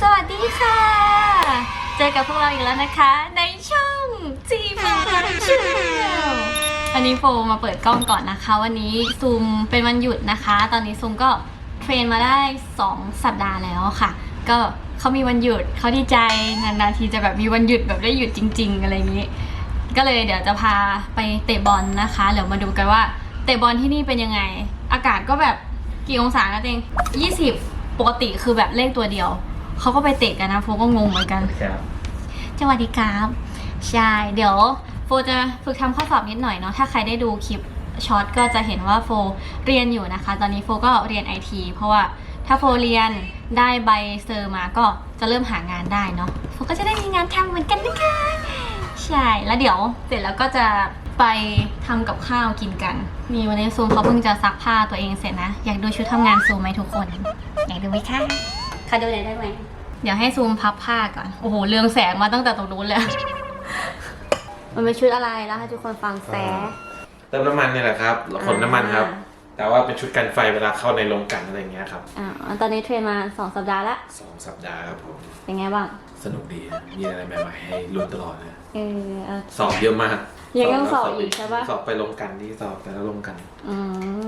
สวัสดีค่ะ เจอกับพวกเราอีกแล้วนะคะ ในช่องจีมาชลวันนี้โฟมาเปิดกล้องก่อนนะคะ วันนี้ซูมเป็นวันหยุดนะคะ ตอนนี้ซูมก็เทรนมาได้ 2 สัปดาห์แล้วค่ะ ก็เขามีวันหยุดเขาดีใจนานๆทีจะแบบมีวันหยุดแบบได้หยุดจริง ๆ อะไรอย่างนี้ ก็เลยเดี๋ยวจะพาไปเตะบอลนะคะเดี๋ยวมาดูกันว่าเตะบอลที่นี่เป็นยังไง อากาศก็แบบกี่องศานะเอง20ปกติคือแบบเลขตัวเดียว เขาก็ไปเตะกันนะโฟก็งงเหมือนกันครับสวัสดีครับใช่เดี๋ยวโฟจะฝึกทำข้อสอบนิดหน่อยเนาะถ้าใครได้ดูคลิปช็อตก็จะเห็นว่าโฟเรียนอยู่นะคะ ตอนนี้โฟก็เรียนไอทีเพราะว่าถ้าโฟเรียนได้ใบเซอร์มาก็จะเริ่มหางานได้เนาะโฟก็จะได้มีงานทำเหมือนกันนะคะใช่แล้วเดี๋ยวเสร็จแล้วก็จะไปทำกับข้าวกินกัน มีวันนี้ซูมเขาเพิ่งจะซักผ้าตัวเองเสร็จนะ อยากดูชุดทำงานซูมไหมทุกคน อยากดูไหมคะ ใครดูเลยได้ไหมเดี๋ยวให้ซูมพับผ้าก่อน โอ้โห เรืองแสงมาตั้งแต่ตรงนู้นเลย มันเป็นชุดอะไรแล้วให้ทุกคนฟังแส เติมน้ำมันเนี่ยแหละครับขนน้ำมันครับ แต่ว่าเป็นชุดกันไฟเวลาเข้าในโรงกลันอะไรอย่างเงี้ยครับอ่าตอนนี้เทรนมาสองสัปดาห์ละสองสัปดาห์ครับผม เป็นไงบ้างสนุกดีนะมีอะไรใหม่ๆให้ลุ้นตลอดนะเออเออ สอบเยอะมากยังต้องสอบอีกใช่ปะ สอบไปโรงกลันที่สอบแต่ละโรงกลัน อื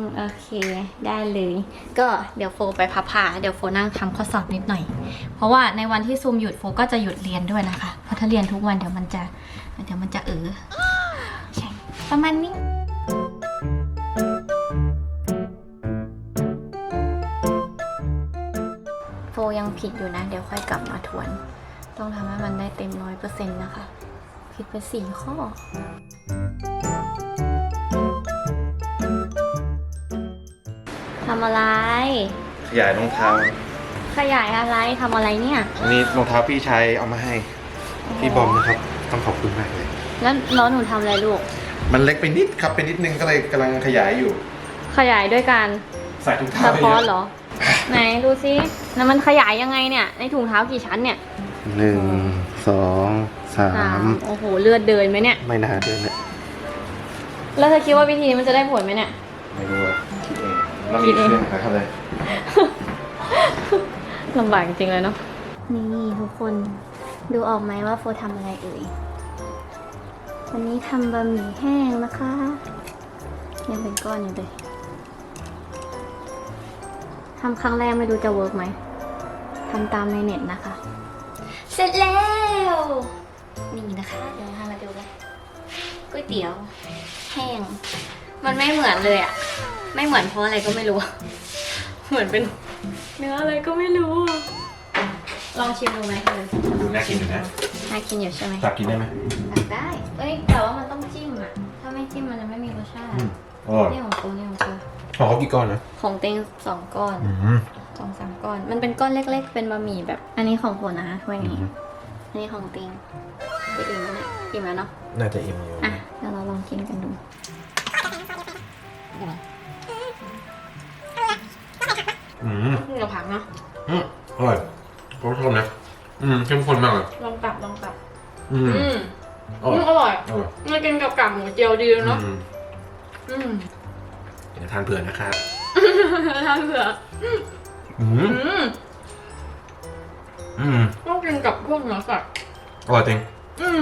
มโอเค ได้เลย ก็เดี๋ยวโฟไปพับผ้าเดี๋ยวโฟนั่งทำข้อสอบนิดหน่อย เพราะว่าในวันที่ซูมหยุดโฟก็จะหยุดเรียนด้วยนะคะ เพราะถ้าเรียนทุกวันเดี๋ยวมันจะเดี๋ยวมันจะเออใช่ประมาณนี้ ยังผิดอยู่นะ เดี๋ยวค่อยกลับมาทวน ต้องทำให้มันได้เต็มร้อยเปอร์เซ็นต์นะคะ ผิดไปสี่ข้อทำอะไร ขยายรองเท้า ขยายอะไรทำอะไรเนี่ย อันนี้รองเท้าพี่ชายเอามาให้ พี่บอมนะครับ ต้องขอบคุณมากเลย แล้วน้องหนูทำอะไรลูก มันเล็กไปนิดครับไปนิดนึงก็เลยกำลังขยายอยู่ ขยายด้วยการใส่ถุงเท้าสะไปพอเยนเหรอะอ ไหนดูซิแล้วมันขยายยังไงเนี่ย ในถุงเท้ากี่ชั้นเนี่ยหนึ่งสองสาสามมโอ้โห เลือดเดินไหมเนี่ย ไม่น่าเดินเลยแล้วเธอคิดว่าวิธีนี้มันจะได้ผลไหมเนี่ย ไม่รู้อะคิดเองแล้วคิมีดเองเครื่องนะครับเลยลำบากจริงๆเลยเนาะ นี่ทุกคนดูออกไหมว่าโฟทำอะไรเอ่ย วันนี้ทำบะหมี่แห้งนะคะ ยังเป็นก้อนอยู่เลย ทำครั้งแรกไม่รู้จะเวิร์กไหมทำตามในเน็ตนะคะ เสร็จแล้ว นี่นะคะ เดี๋ยวพามาดูกันก๋วยเตี๋ยว แห้ง มันไม่เหมือนเลยอะไม่เหมือนเพราะอะไรก็ไม่รู้ เหมือนเป็น เนื้ออะไรก็ไม่รู้อะลองชิมดูไหมเลยดูน่ากินอยู่นะน่ากินอยู่ใช่ไหมตักกินได้ไหมตักได้ เอ้ยแต่ว่ามันต้องจิ้มอะถ้าไม่จิ้มมันจะไม่มีรสชาติอร่อย นี่ของกูนี่ของกู ของเขากี่ก้อนนะของเต็งสองก้อนอืมสองสามก้อน มันเป็นก้อนเล็ก ๆ เป็นบะหมี่แบบ อันนี้ของผมนะถ้วยนี้ อันนี้ของเต็งจะอิ่มแล้วเนี่ยอิ่มแล้วเนาะ น่าจะอิ่มอยู่อะเดี๋ยวเราลองกินกันดูอืมนี่เราผักเนาะ อืมอร่อยผมชอบนะ อืมเข้มข้นมากเลยลองตับลองตับ อืมอืมอร่อยอร่อย อร่อยมากินกับกากหมูเจียวดีเนาะ อืมอืมเดี๋ยว ทานเผื่อนะครับทานเผื่ออืมอืมอืมต้องกินกับพวกเนื้อสัตว์อร่อยจริงอืม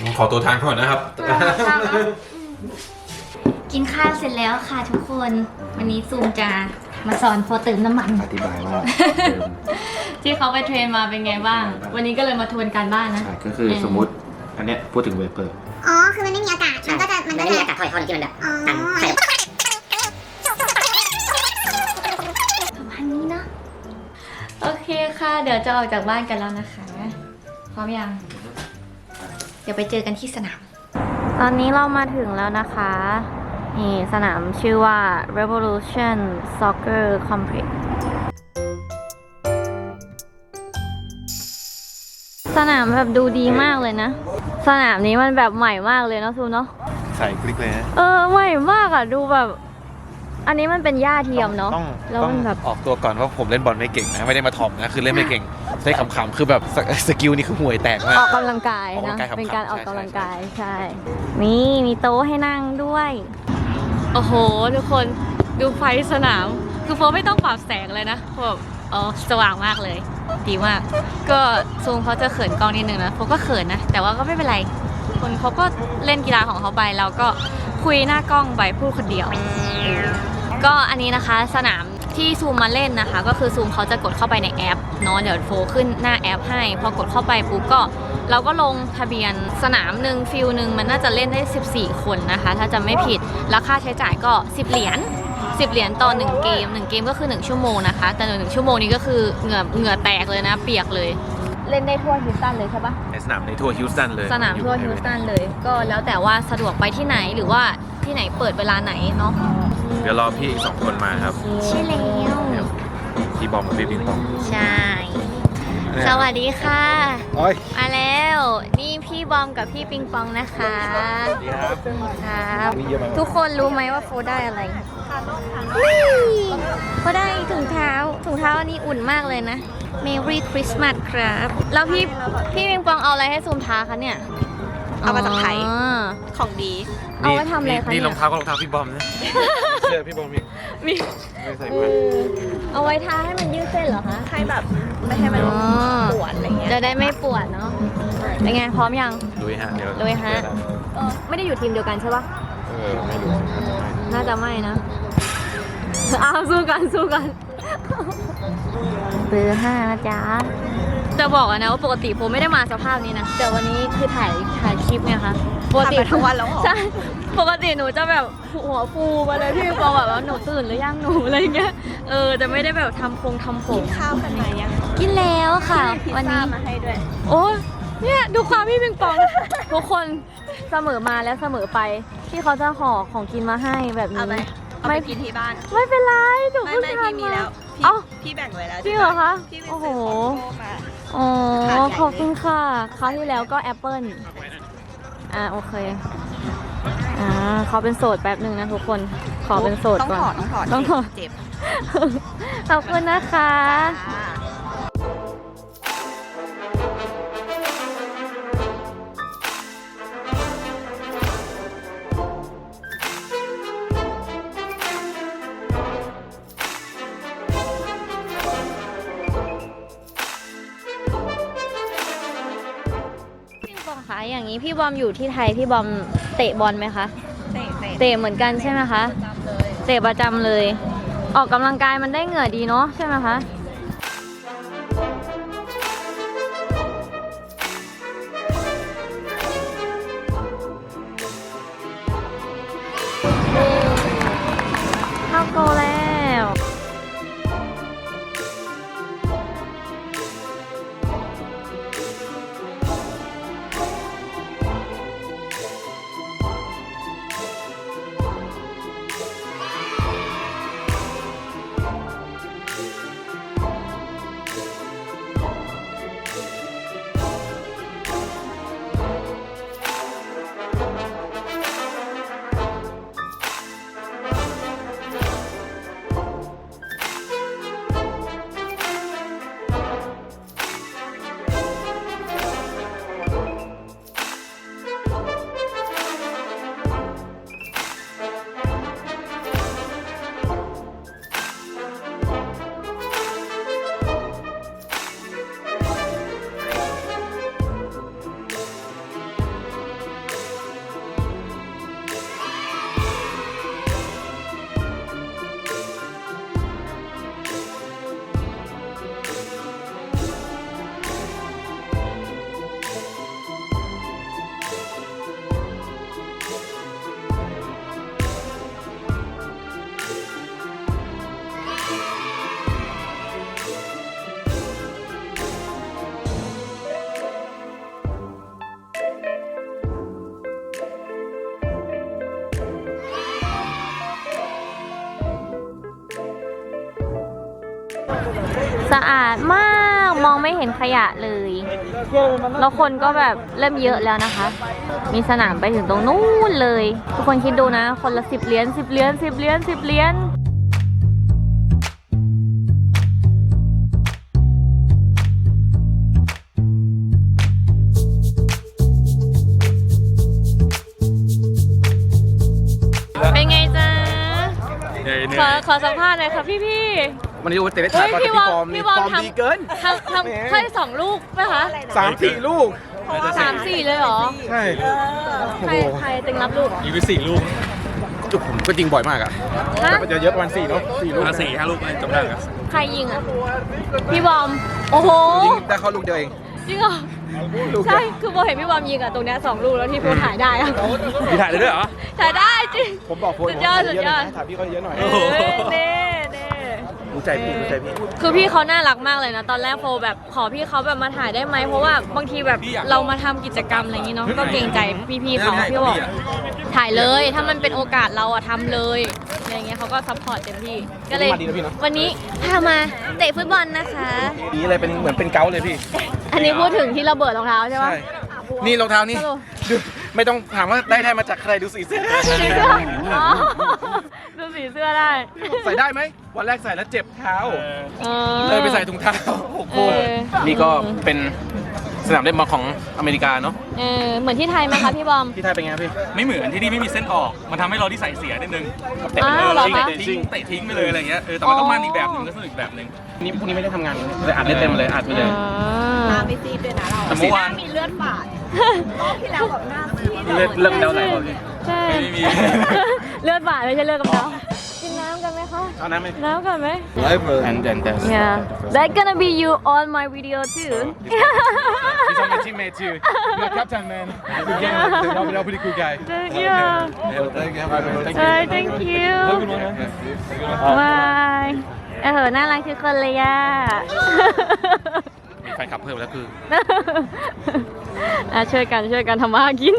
ผมขอตัวทานก่อนนะครับ กินข้าวเสร็จแล้วค่ะทุกคน วันนี้ซูมจะมาสอนโฟเติมน้ำมัน อธิบายว่าที่เขาไปเทรนมาเป็นไงบ้าง วันนี้ก็เลยมาทวนการบ้านนะ ใช่ก็คือสมมติอันเนี้ยพูดถึงเวเปอร์ อ๋อ คือมันไม่มีอากาศ มันก็จะมันก็ไม่จะมีอากาศเท่าไหร่เท่านี้ที่มันแบบอ๋อตันใส่ คค่ะ เดี๋ยวจะออกจากบ้านกันแล้วนะคะ พร้อมยัง เดี๋ยวไปเจอกันที่สนาม ตอนนี้เรามาถึงแล้วนะคะ นี่สนามชื่อว่า Revolution Soccer Complex สนามแบบดูดีมากเลยนะ สนามนี้มันแบบใหม่มากเลยเนาะซูเนาะ ใส่คลิกเลยนะ เออใหม่มากอะ ดูแบบ อันนี้มันเป็นหญ้าเทียมเนาะต้องแล้วต้องมันแบบออกตัวก่อนว่าผมเล่นบอลไม่เก่งนะไม่ได้มาถ่อมนะคือเล่นไม่เก่งใช้ขำๆคือแบบสสกิลนี่คือห่วยแตกมาก ออกกำลังกายออกกำลันะงกายขำๆเป็นการออกใช่กำลังใช่กายใช่ นี่มีโต๊ะให้นั่งด้วย โอ้โห ทุกคนดูไฟสนาม คือโฟไม่ต้องปรับแสงเลยนะแบบอ๋อสว่างมากเลย ดีมาก ก็ซูมเขาจะเขินกล้องนิดนึงนะผมก็เขินนะ แต่ว่าก็ไม่เป็นไร คนเขาก็เล่นกีฬาของเขาไปเราก็คุยหน้ากล้องไปพูดคนเดียว ก็อันนี้นะคะสนามที่ซูมมาเล่นนะคะ ก็คือซูมเขาจะกดเข้าไปในแอปเนาะเดี๋ยวโฟขึ้นหน้าแอปให้ พอกดเข้าไปปุ๊บก็ เราก็ลงทะเบียนสนามหนึ่งฟิลหนึ่งมันน่าจะเล่นได้ 14 คนนะคะ ถ้าจะไม่ผิดแล้วค่าใช้จ่ายก็ 10 เหรียญ10 เหรียญต่อ 1 เกม 1 เกมก็คือ 1 ชั่วโมงนะคะ แต่หนึ่งชั่วโมงนี้ก็คือเหงื่อเหงื่อแตกเลยนะ เปียกเลย เล่นได้ทั่วฮิวสตันเลยใช่ปะในสนามในทัวร์ฮิวสตันเลยสนามทั่วฮิวสตันเลย ก็แล้วแต่ว่าสะดวกไปที่ไหนหรือว่าที่ไหนเปิดเวลาไหนเนาะเดี๋ยวรอพี่อีกสองคนมาครับใช่แล้วเดี๋ยวพี่บอมกับพี่ปิงปองใช่ สวัสดีค่ะโอ้ยมาแล้วนี่พี่บอมกับพี่ปิงปองนะคะสวัสดีครับครับมีเยอะไหมทุกคนรู้ไหมว่าโฟได้อะไรนี่โฟได้ถุงเท้าถุงเท้าอันนี้อุ่นมากเลยนะ Merry Christmas ครับ แล้วพี่พี่ปิงปองเอาอะไรให้ซูมท้าคะเนี่ยเอามาจากไทย อ๋อ ของดี เอาไว้ทำอะไรคะนี่เนี่ย รองเท้าก็รองเท้าพี่บอมนะ เสื้อพี่บอมมีมีไม่ใส่เอมาอเอาไว้ทาให้มันยืดเส้นเหรอคะ ให้แบบไม่ให้มันอ๋อ ปวดอะไรเงี้ยจะได้ไม่ปวดเนาะเป็นไงพร้อมยัง ลุยฮะเดี๋ยวลุยฮะ ไม่ได้อยู่ทีมเดียวกันใช่ปะเออไม่รู้สิครับน่าจะไม่นะ อ้าวสู้กันสู้กัน เบอร์ห้านะจ๊ะ จะบอกอะนะว่าปกติโฟไม่ได้มาสภาพนี้นะ แต่วันนี้คือถ่ายถ่ายคลิปเนี่ยค่ะปกติทำไปทั้งวันแล้วเหรอ ใช่ ปกติหนูจะแบบหัวฟูมาเลยพี่ฟองแบบว่าหนูตื่นหรือยังหนูอะไรเงี้ย เออจะไม่ได้แบบทำพงทำผมข้าวกันมายังกินแล้วค่ะพิซวันซ่านี้มาให้ด้วย โอ้ยเนี่ยดูความพี่ปิงปอง ทุกคนเสมอมาแล้วเสมอไปที่เขาจะห่อของกินมาให้แบบเอาไหมนี้เอาไปกินที่บ้าน ไม่เป็นไรหนูไม่เพิ่งไม่ทาน พี่มีมาแล้วพี่เอ้าพี่แบ่งไว้แล้วจริงเหรอคะพี่ไปโอ้โห ซื้อของโก้มา อ๋อถาดใหญ่ขอบคุณค่ะคราวที่แล้วก็แอปเปิลอ่า โอเค อ่าเขาเป็นโสดแป๊บหนึ่งนะทุกคน ขอเป็นโสดต้องก่อนถอดต้องถอดต้องถอด เจ็บขอบคุณนะคะอ่า พี่บอมอยู่ที่ไทยพี่บอมเตะบอลไหมคะเตะเตะเตะเหมือนกันใช่ไหมคะ จำเลย เตะประจำเลย ออกกำลังกายมันได้เหงื่อดีเนาะใช่ไหมคะ สะอาดมากมองไม่เห็นขยะเลย แล้วคนก็แบบเริ่มเยอะแล้วนะคะ มีสนามไปถึงตรงนู้นเลย ทุกคนคิดดูนะ คนละสิบเหรียญสิบเหรียญสิบเหรียญสิบเหรียญเป็นไงจ๊ะเหนื่อยเหนื่ขออยขอสัมภาษณ์หน่อยค่ะพี่พี่ วันนี้โอ้เตะได้เฮ้ถ่ายยมาพี่แต่วอพี่มฟอร์มพี่วอมนี่ฟอร์มทำดีเกิน ทำทำแค่สองลูกไหมคะสามสี่ลูกสามสี่เลยเหรอ ใช่ใครใครตึงรับลูกยิงไปสี่ลูกจุกผมก็จริงบ่อยมากอะฮะ แต่มันจะเยอะประมาณสี่เนาะสี่ลูกสี่ห้าลูกจำได้ครับใครยิงอะ พี่บอม โอ้โห ยิงได้เข้าลูกเดียวเองจริงเหรอ ลูกใช่ คือโบเห็นพี่บอมยิงอะ ตรงเนี้ยสองลูกแล้วที่โบถ่ายได้อะมีถ่ายได้ด้วยเหรอ ถ่ายได้จริง ผมบอกโค้ชสุดยอดผมสุดยอดถามพี่เขาเยอะหน่อยเอ้ยเน่เน่รู้ ใจพี่รู้ใจพี่ คือพี่เขาน่ารักมากเลยนะ ตอนแรกโฟแบบขอพี่เขาแบบมาถ่ายได้ไหมเพราะว่าบางทีแบบเรามาทำกิจกรรมอะไรอย่างงี้เนาะก็เกรงใจพี่ๆเขาพี่บอกถ่ายเลยถ้ามันเป็นโอกาสเราอะทำเลยอะไรอย่างเงี้ยเขาก็ซัพพอร์ตเต็มที่ก็เลย มาดีนะพี่เนอะ วันนี้พามาเตะฟุตบอลนะคะดีเลยเป็นเหมือนเป็นเกาต์เลยพี่ อันนี้พูดถึงที่ระเบิดรองเท้าใช่ปะใช่นี่รองเท้านี่สรุปดู ไม่ต้องถามว่าได้ได้มาจากใครดูสีเสื้อสีเสื้ออ๋อดูสีเสื้อได้ ใส่ได้ไหมวันแรกใส่แล้วเจ็บเท้าออเลยไปใส่ถุงเท้าหกโมงเออนี่ก็เป็น สนามเล่นบอลของอเมริกาเนาะเออเหมือนที่ไทยไหมคะพี่บอม ที่ไทยเป็นไงพี่ ไม่เหมือนที่นี่ไม่มีเส้นออก มันทำให้เราที่ใส่เสียนิดนึงเตะอ้าเอวอเหรอทิ้งคะเตะทิ้งเตะทิ้งไปเลยอะไรเงี้ยเออแต่มันก็มันอีกแบบหนึงก็สนุกอีกแบบหนึง นี่พรุ่งนี้ไม่ได้ทำงานเลยอัดเล่นเต็มเลยอัดไปเลยหน้าไม่ซีดด้วยนะเราแต่เมื่อวาน หมีเลือดฝาดรอบที่แล้วแบบหน้าซีดเลือดเลือดเดาไหลบ่พี่ ใช่ไม่มี เลือดบาดไม่ใช่เลือดกำเดา กินน้ำกันไหมคะ เอาน้ำไหม น้ำกันไหม and then there's Yeah that's gonna be you on my video too he's on my teammate too you're captain man good game you're you're a pretty cool guy yeah thank you Bye thank you บายเออน่ารักทุกคนเลยอะ มีแฟนคลับเพิ่มแล้วคือ อะช่วยกันช่วยกันทำมาหากิน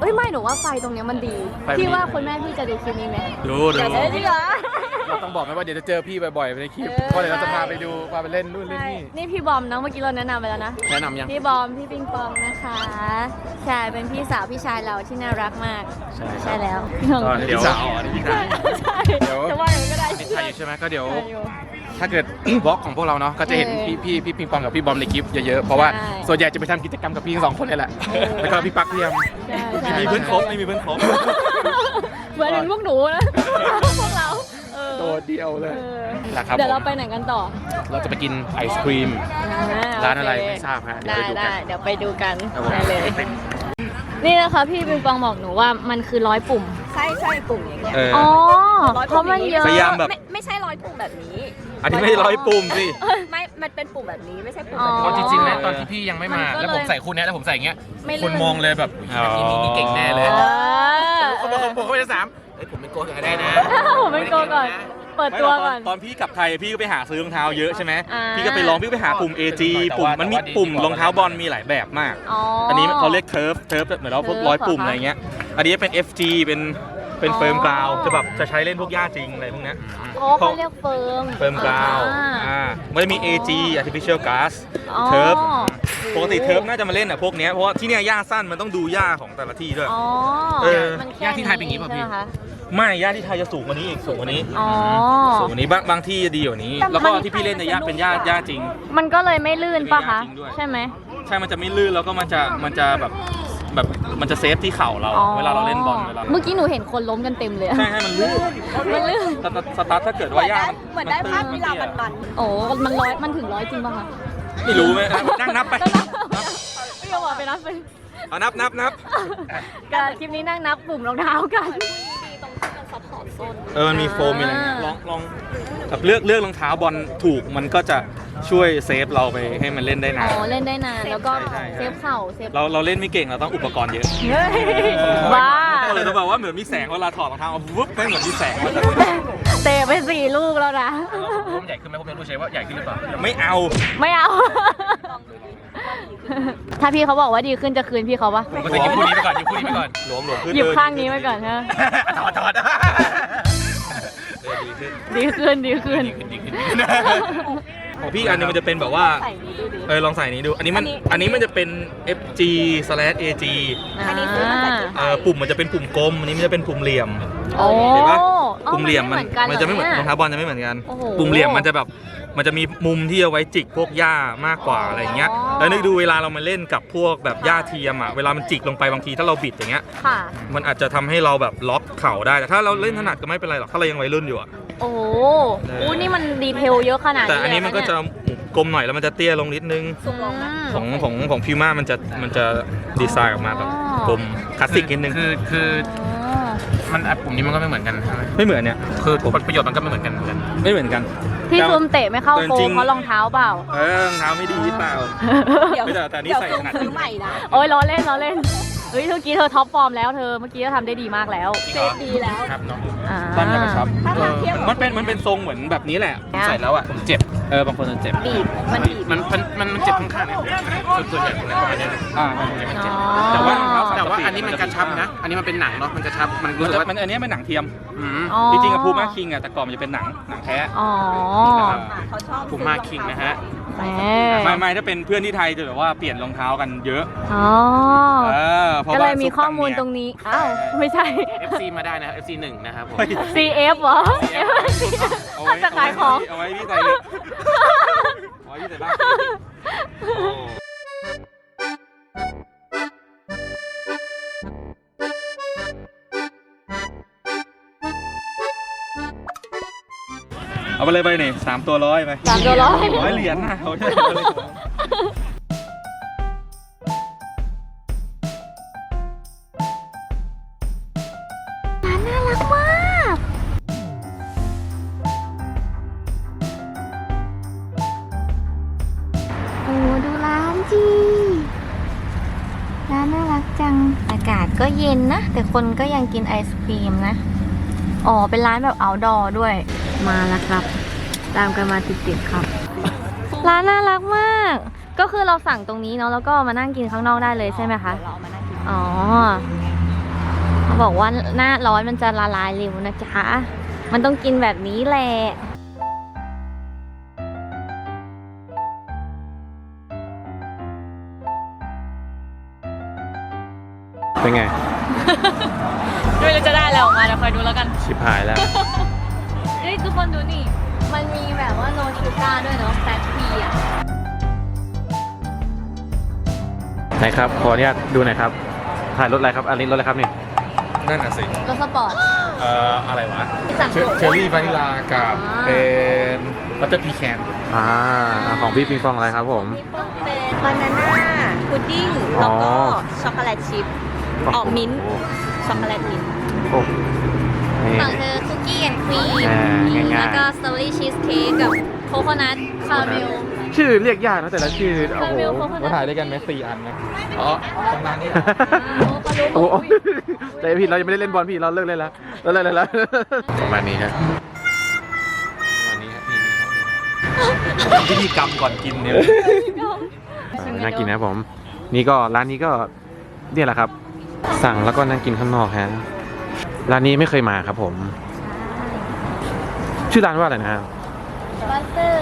เอ้ยไม่หนูว่าไฟตรงเนี้ยมันดี ไฟมันดี พี่ว่าคุณแม่พี่จะดูคลิปนี้ไหมดูดูเอ้ยจริงเหรอ เราต้องบอกไหมว่าเดี๋ยวจะเจอพี่บ่อยๆในคลิปเออ เพราะเดี๋ยวเราจะพาไปดูพาไปเล่นนู่นเล่นใช่นี่นี่พี่บอมนะเมื่อกี้เราแนะนำไปแล้วนะ แนะนำยังพี่บอม พี่ปิงปองนะคะใช่เป็นพี่สาวพี่ชายเราที่น่ารักมาก ใช่ใช่แล้ว ก็เดี๋ยวสาวอันนี้พี่ชายใช่เดี๋ยว จะว่าอย่างนั้นก็ได้ติดไทยอยู่ใช่ไหมก็เดี๋ยว ใช่อยู่ ถ้าเกิด บล็อกของพวกเราเนาะก็จะเห็นเออพี่พี่พี่ปิงปองกับพี่บอมในคลิปเยอะๆเพราะว่าใช่ ส่วนใหญ่จะไปทำกิจกรรมกับพี่ทั้งสองคนนี่แหละเออแล้วก็พี่ปักพี่ยม ใช่ใช่มีเพื่อนครบไม่มีเพื่อนครบ เหมือนเป็นพวกหนูนะพวกเราเออโดดเดียวเลยเออแหละครับเดี๋ยวเราผมไปไหนกันต่อเราจะไปกินไอศครีมร้านอะไรไม่ทราบฮะเดี๋ยวได้ไปดูกัน ได้เดี๋ยวไปดูกันครับผมได้เลย นี่นะคะพี่ปิงปองบอกหนูว่ามันคือร้อยปุ่ม ใช่ใช่ปุ่มอย่างเงี้ยเออ อ๋อร้อยเพปุ่ราะมมันเยอะพยายามแบบ ไม่ไม่ใช่ร้อยปุ่มแบบนี้ อันนี้ไม่ร้อยปุ่มสิ ไม่ มันเป็นปุ่มแบบนี้ไม่ใช่ปุ่มอ๋อแบบเอานี้จริงๆนะตอนที่พี่ยังไม่มา มันก็เลยแล้วผมใส่คู่เนี้ยแล้วผมใส่อย่างเงี้ยไม่ลื่คนมองเลยแบบอ๋อนี่นี่เก่งแน่เลยเออ คนบอกผมก็จะสามเฮ้ยผมเป็นโกนได้นะ ผมเป็นโกก่อน เปิดตัวก่อนตอนพี่กลับไทยพี่ก็ไปหาซื้อรองเท้าเยอะใช่ไหมอ่า พี่ก็ไปลองพี่ก็ไปหาปุ่ม AG ปุ่มมันมีปุ่มรองเท้าบอลมีหลายแบบมาก อ๋ออั อันนี้เขาเรียกเทิร์ฟเทิร์ฟเหมือนเราพวก Turf ร้อยปุ่มเหรอคะอะไรเงี้ย อันนี้เป็น FG เป็นเป็นอ๋อ เฟิร์มกราวจะแบบจะใช้เล่นพวกหญ้าจริงอะไรพวกเนี้ย อ๋อเขาเรียกเฟิร์มเฟิร์มกราวอ่าอ่ามันจะมี AG artificial grass อ๋อเทิร์ฟปกติเทิร์ฟน่าจะมาเล่นอะพวกเนี้ยเพราะว่าที่เนี่ยหญ้าสั้นมันต้องดูหญ้าของแต่ละที่ด้วยอ๋อเออมันแค่ย่าที่ไทยเป็นอย่างนี้ป่ะพี่ใช่ไหมคะไม่หญ้าที่ไทยจะสูงกว่านี้อีกสูงกว่านี้อ๋อสูงกว่านี้บางบางที่จะดีกว่านี้แต่แล้วก็มันที่พี่เล่นในยหญ้าเป็นหญ้าหญ้าจริง มันก็เลยไม่ลื่นป่ะคะจริงด้วยใช่ไหมใช่มันจะไม่ลื่นแล้วก็มันจะมันจะแบบแบบ มันจะเซฟที่เข่าเรา อ๋อเวลาเราเล่นบอลเวลาเมื่อกี้หนูเห็นคนล้มกันเต็มเลยอะใช่ให้มันลื่นมันลื่น สตาร์ทสตาร์ทถ้าเกิดเหมืว่าอนหญ้าได้มันเหมือนได้ภาพตื้กีฬามันมันโอ้มันร้อยมันถึงร้อยจริงป่ะคะไม่รู้ไหมนั่งนับไป ไม่ยอมบอกไปนับไปเอานับนับนับการคลิปนี้นั่งนับปุ่มรองเท้ากัน เออมันมีโฟมมีอะไรเงี้ยอ่าลองลองแบบเลือกเลือกรองเท้าบอลถูกมันก็จะช่วยเซฟเราไปให้มันเล่นได้อ๋นานอเล่นได้นานแล้วก็ใช่ใช่ เซฟเข่าเซฟเราเราเล่นไม่เก่งเราต้องอุปกรณ์เยอะเฮ้ยบ้าก็เลยต้องบอกว่าเหมือนมีแสงเวลาถอดรองเท้าเอาวุ๊บไม่เหมือนมีแสงมาจากเตะไปสี่ลูกแล้วนะ ผมใหญ่ขึ้นไหมผมยังรู้ใช่ว่าใหญ่ขึ้นหรือเปล่า ไม่เอา ไม่เอา ถ้าพี่เขาบอกว่าดีขึ้นจะคืนพี่เขาปะผมก็จะหยิบคู่นี้ไปก่อนหยิบคู่นี้ไปก่อนหลวมหลวมขึ้นหยิบเออข้างนี้ไว้ก่อนฮะถอดถอดเออดีขึ้นดีขึ้นดีขึ้นดีขึ้นดีขึ้นของพี่อันนึงมันจะเป็นแบบว่าใส่นี้ดูดิ เออลองใส่นี้ดู อันนี้มันอัอันนนี้นี้มันจะเป็น FG slash AG อันนี้ซื้อมาจากที่เอ่อปุ่มมันจะเป็นปุ่มกลมอันนี้มันจะเป็นปุ่มเหลี่ยม โอ้เห็นปะอ้าปุ่มเหลี่ยมมันกัมันจะไม่เหมือนรรองเท้าบอลจะไม่เหมือนกัน โอ้โห ปุ่มเหลี่ยมมันจะแบบ มันจะมีมุมที่เอาไว้จิกพวกหญ้ามากกว่าอะไรเงี้ยอ๋อแล้วนึกดูเวลาเรามาเล่นกับพวกแบบหญ้าเทียมอะเวลามันจิกลงไปบางทีถ้าเราบิดอย่างเงี้ย ค่ะ มันอาจจะทำให้เราแบบล็อกเข่าได้แต่ถ้าเราเล่นถนัดก็ไม่เป็นไรหรอกถ้าเรายังวัยรุ่นอยู่อะโอ้โอ้โหอู้นี่มันดีเทลเยอะขนาดนี้แต่อันนี้มันก็เลยจะเหรอกลมหน่อยแล้วมันจะเตี้ยลงนิดนึงอืมของของของพิวมามันจะมันจะดีไซน์ออกมาแบบกลมคลาสสิกนิดนึง คือคืออ๋อ มันอะปุ่มนี้มันก็ไม่เหมือนกันใช่ไหมไม่เหมือนเนี่ย คือประโยชน์มันก็ไม่เหมือนกันเหมือนกัน ไม่เหมือนกัน ที่ซูมเตะไม่เข้าแต่โฟจริงเพราะรองเท้าเปล่า เออรองเท้าไม่ดีเปล่า เดี๋ยวไม่แต่แต่นี่เดี๋ยวใส่ซูขมนาดซื้อใหม่นะโอ้ยล้อเล่นล้อเล่นเฮ้ยเมื่อกี้เธอท็อปฟอร์มแล้วเธอเมื่อกี้เธอทำได้ดีมากแล้วเซฟดีแล้ว ครับน้องอ่าตอนจะกระชับถ้าเอทางอเทียบ มันเป็นมันเป็นทรงเหมือนแบบนี้แหละใส่แล้วอะผมเจ็บเออบางคนจะเจ็บ บีบมันบีบ มันมันมันมันเจ็บข้างๆเนี่ยคือส่วนใหญ่ของในประเด็นอ่ามันเจ็บอ๋อแต่ว่าอ๋อ แต่ว่าอันนี้มันกระชับนะ อันนี้มันเป็นหนังเนาะ มันกระชับ มันมัรู้นสึกจะว่ามันอันนี้เป็นหนังเทียม อืม อ๋อจริงๆกับพูม่าคิงอะแต่ก่อนมันจะเป็นหนังหนังแท้ อ๋อเขาชอบพูม่าคิงนะฮะ แหมไม่ไม่ถ้าเป็นเพื่อนที่ไทยจะแบบว่าเปลี่ยนรองเท้ากันเยอะอ๋อ เออพราะก็ว่าเลยมีข้อมูลตรงนี้ อ้าว ไม่ใช่ FC มาได้นะครับ FC หนึ่งนะครับผม CF เหรอเอาไว้จะขายของ เอาไว้พี่ใส่ เอาไว้พี่ใส่บ้างเอาไปเลยไปนี่สามตัวร้อยไปสามตัวร้อย ร้อยเหรียญนะเอาใช่ เย็นนะ แต่คนก็ยังกินไอศครีมนะ อ๋อ เป็นร้านแบบ outdoor ด้วย มาแล้วครับ ตามกันมาติดๆครับ ร้านน่ารักมาก ก็คือเราสั่งตรงนี้เนาะแล้วก็มานั่งกินข้างนอกได้เลยใช่ไหมคะเรามานั่งกินอ๋อเขาบอกว่าหน้าร้อนมันจะละลายเร็วนะจ๊ะ มันต้องกินแบบนี้แหละ เป็นไง ไม่รู้จะได้อะไรออกมาเดี๋ยวคอยดูแล้วกัน ชิบหายแล้ว เฮ้ยทุกคนดูนี่ มันมีแบบว่าโนชูการ์ด้วยเนาะแฟตฟรีอะ ไหนครับ ขออนุญาตดูหน่อยครับ ถ่ายรถอะไรครับ อันนี้รถอะไรครับนี่ นั่นน่ะสิ รถสปอร์ต เอ่อ อะไรวะ ที่สั่งเชเชอร์รี่วานิลากับอ่าเป็นบัตเตอร์พีแคนอ่า ของพี่ปิงปองอะไรครับผมนี่ต้องเป็นบานาน่าพุดดิ้งอ๋แล้วอก็ช็อกโกแลตชิพ ออกมิ้นท์ช็อกโกแลตมิ้นท์โอ้นี่สั่งคือคุกกี้แอนด์ครีมอ่าง่ายๆ แล้วก็สตรอเบอรี่ชีสเค้กกับโคโคนัทคาราเมล ชื่อเรียกยากนะแต่ละชื่อ โอ้โห Caramel coconut มาถ่ายด้วยกันไหมสี่อันนะอ๋อตรงร้านนี้โอ้โหแต่พี่เรายังไม่ได้เล่นบอลพี่เราเลิกเล่นแล้วเราเลิกเล่นแล้วประมาณนี้ครับวันนี้ครับนี่พิธีกรรมก่อนกินเนี่ย น่ากินนะครับผม นี่ก็ร้านนี้ก็เนี่ยแหละครับ สั่งแล้วก็นั่งกินข้างนอกฮะร้านนี้ไม่เคยมาครับผม ชื่อร้านว่าอะไรนะครับบัสเตอร์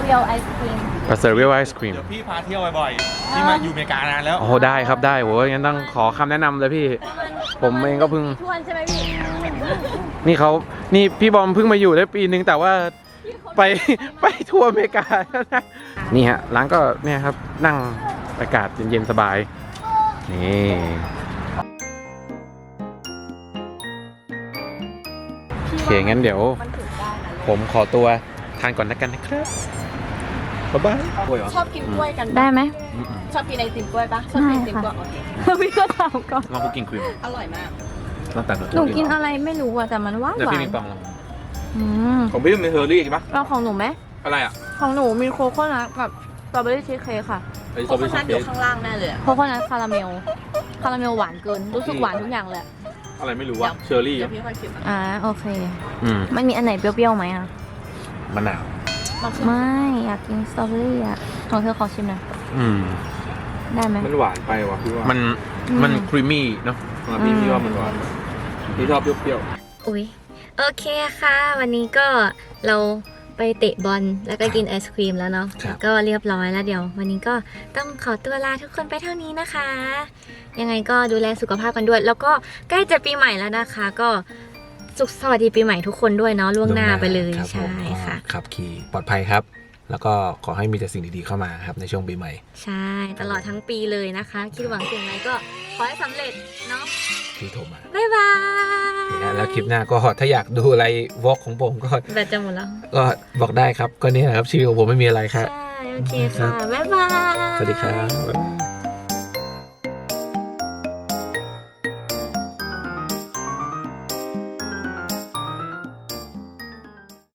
เรียวไอศครีม p a s t e r v i l Ice Cream เดี๋ยวพี่พาเที่ยวบ่อยๆพี่มาอยู่อเมริกานานแล้วโอ้โหได้ครับได้โหงั้นต้องขอคำแนะนำเลยพี่ ผมเองก็เพิ่งทวนใช่ไหมพี่นี่เขานี่พี่บอมเพิ่งมาอยู่ได้ปีนึงแต่ว่าไป ไปทัวร์อเมริกาแล้วนะนี่ฮะร้านก็เนี่ยครับนั่งอากาศเย็นๆสบาย นี่ เคงั้นเดี๋ยว ผมขอตัวทานก่อนแล้วกันนะครับ บ๊ายบายชอบกินกล้วยกันได้ไหมชอบกินไอติมกล้วยปะชอบกินไอติมกล้วยโอเคพี่ก็ถามก่อนลองคุกกิ้งครีมอร่อยมากลองตัดหนูกินอะไรไม่รู้อะแต่มันหวานเดี๋ยวหวาพี่นมิงปองลองอืมของพี่มีเฮอร์รี่ใช่ปะเอาของหนูไหมอะไรอะ ของหนูมีโคโค่นัทกับสตรอเบอรี่ชีสเค้กค่ะไอ้โคโค่นัทอยู่ข้างล่างแน่เลยอะโคโค่นัทคาราเมล คาราเมลหวานเกิน รู้สึกหวานทุกอย่างเลย อะอะไรไม่รู้วะเชอร์รี่เดี๋ยวพี่ค่อยชิมอะอ่าโอเค อืมมันมีอันไหนเปรี้ยวๆไหมอะมะนาวมาชิมไม่อยากกินสตรอเบอรี่อะของเธอขอชิมหน่อยอืม ได้ไหม มันหวานไปว่ะพี่ว่ามันอืมมันครีมมี่เนาะสำหรับพี่พี่ว่ามันหวานพี่ชอบเปรี้ยวอุ้ยโอเคค่ะ วันนี้ก็เรา ไปเตะบอลแล้วก็กินไอศครีมแล้วเนาะครับ ก็เรียบร้อยแล้วเดี๋ยว วันนี้ก็ต้องขอตัวลาทุกคนไปเท่านี้นะคะ ยังไงก็ดูแลสุขภาพกันด้วย แล้วก็ใกล้จะปีใหม่แล้วนะคะ ก็สุขสวัสดีปีใหม่ทุกคนด้วยเนาะล่วงหน้าไปเลยครับผมใช่ค่ะ ขับขี่ปลอดภัยครับ แล้วก็ขอให้มีแต่สิ่งดีๆเข้ามาครับในช่วงปีใหม่ ใช่ ตลอดทั้งปีเลยนะคะ คิดหวังสิ่งไหนก็ขอให้สำเร็จเนาะที่โทรมาบ๊ายบายนะแล้วคลิปหน้าก็ถ้าอยากดูอะไรวอล์กของผมก็แบตจะหมดแล้วก็บอกได้ครับก็นี่แหละครับชีวิตของผมไม่มีอะไรครับใช่โอเคค่ะบ๊ายบายสวัสดีครับ